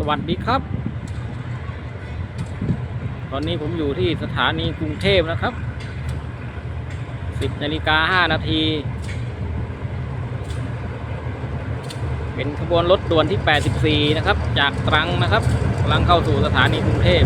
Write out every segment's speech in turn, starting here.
สวัสดีครับ ตอนนี้ผมอยู่ที่สถานีกรุงเทพนะครับ 10นาฬิกา5นาที เป็นขบวนรถด่วนที่ 84 นะครับ จากตรังนะครับกำลังเข้าสู่สถานีกรุงเทพ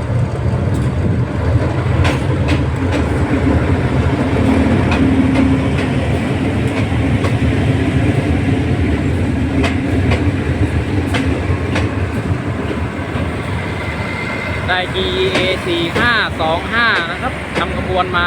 ได้ GEA 4525 นะครับนำขบวนมา